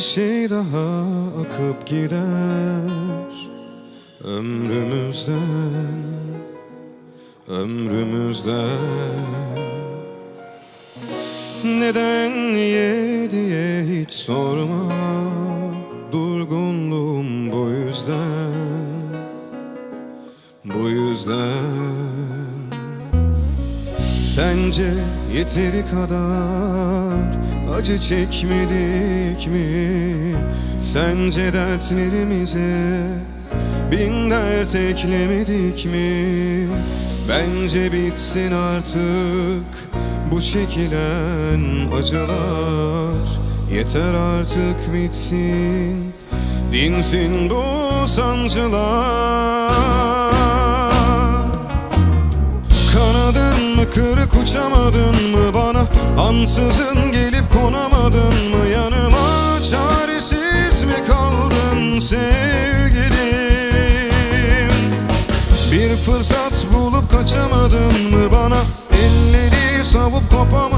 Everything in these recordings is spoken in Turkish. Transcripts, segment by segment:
şey daha akıp gider. Ömrümüzden Ömrümüzden. Neden niye diye hiç sorma. Durgunluğum bu yüzden Bu yüzden. Sence yeteri kadar acı çekmedik mi? Sence dertlerimize bin dert eklemedik mi? Bence bitsin artık bu çekilen acılar Yeter artık bitsin, dinsin bu sancılar kırık uçamadın mı bana? Ansızın gelip konamadın mı? Yanıma Çaresiz mi kaldın sevgilim? Bir fırsat bulup kaçamadın mı bana? Elleri savup kopamadın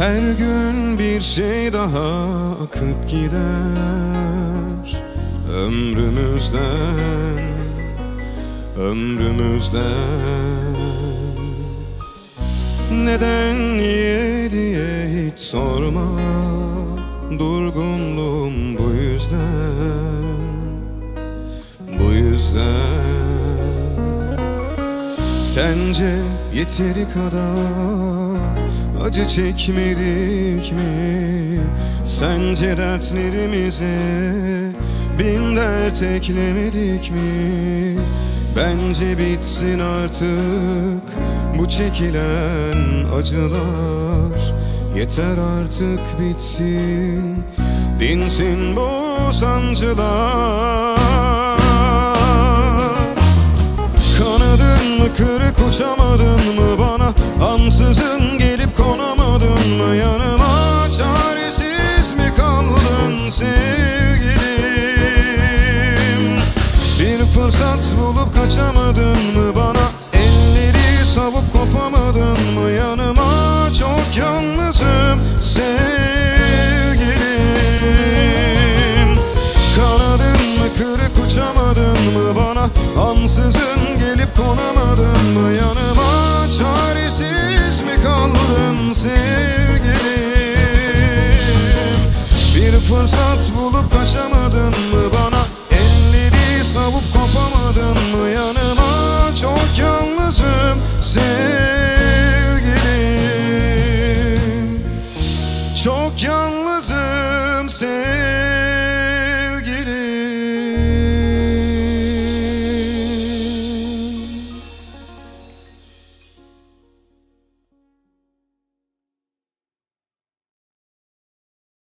Her gün bir şey daha akıp gider. Ömrümüzden Ömrümüzden. Neden niye diye hiç sorma Durgunluğum bu yüzden Bu yüzden. Sence yeteri kadar acı çekmedik mi? Sence dertlerimize bin dert eklemedik mi? Bence bitsin artık bu çekilen acılar Yeter artık bitsin, dinsin bu sancılar Kanadın mı kırık uçamadın mı Fırsat bulup kaçamadın mı bana? Elleri savup kopamadın mı? Yanıma Çok yalnızım sevgilim. Kanadın mı kırık uçamadın mı bana? Ansızın gelip konamadın mı? Yanıma Çaresiz mi kaldın sevgilim? Bir fırsat bulup kaçamadın mı Yalnızım sen.